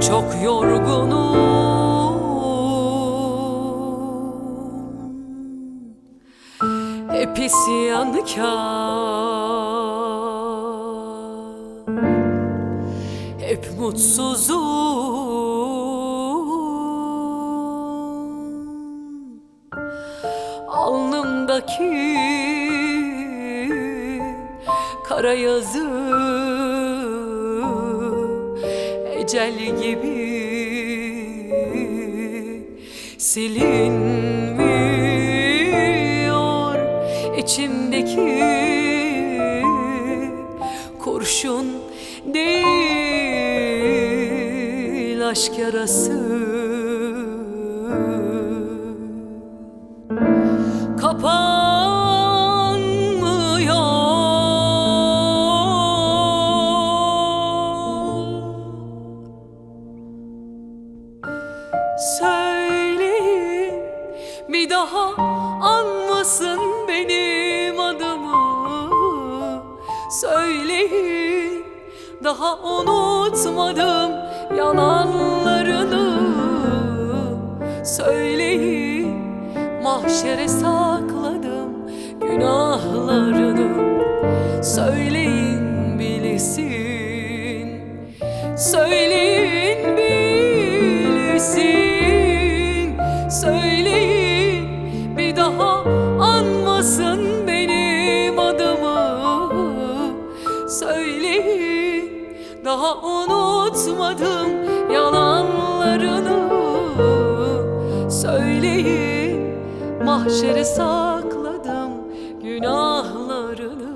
Çok yorgunum. Hep isyankar Hep mutsuzum. Alnımdaki kara yazı Ecel gibi silinmiyor. İçimdeki kurşun değil aşk yarası. Kapanmıyor bir daha anmasın benim adımı. Söyleyin daha unutmadım yalanlarını. Söyleyin mahşere sakladım günahlarını Söyleyin daha unutmadım yalanlarını. Söyleyin mahşere sakladım günahlarını.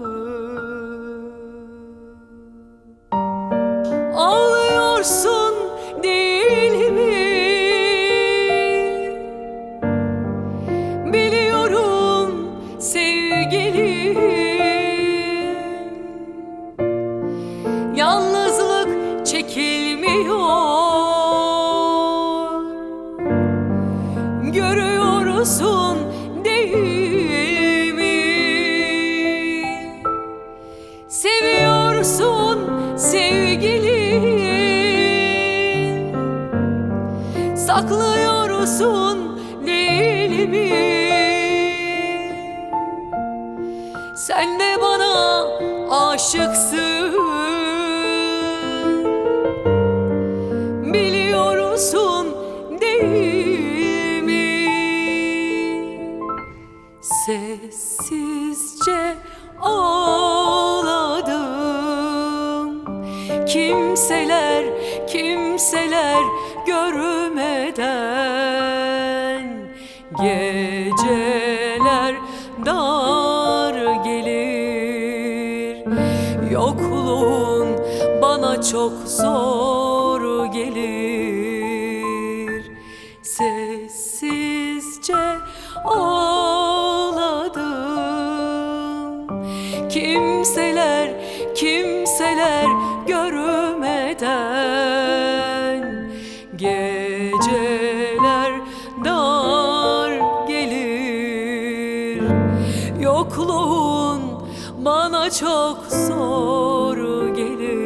Ağlıyorsun çekilmiyor Görüyorsun değil mi? Seviyorsun sevgilim Saklıyorsun değil mi? Sen de bana aşıksın Biliyorsun değil mi? Sessizce ağladım Kimseler, kimseler görmeden Geceler dar gelir Yokluğun bana çok zor gelir. Sessizce ağladım. Kimseler, kimseler görmeden Geceler dar gelir. Yokluğun bana çok zor gelir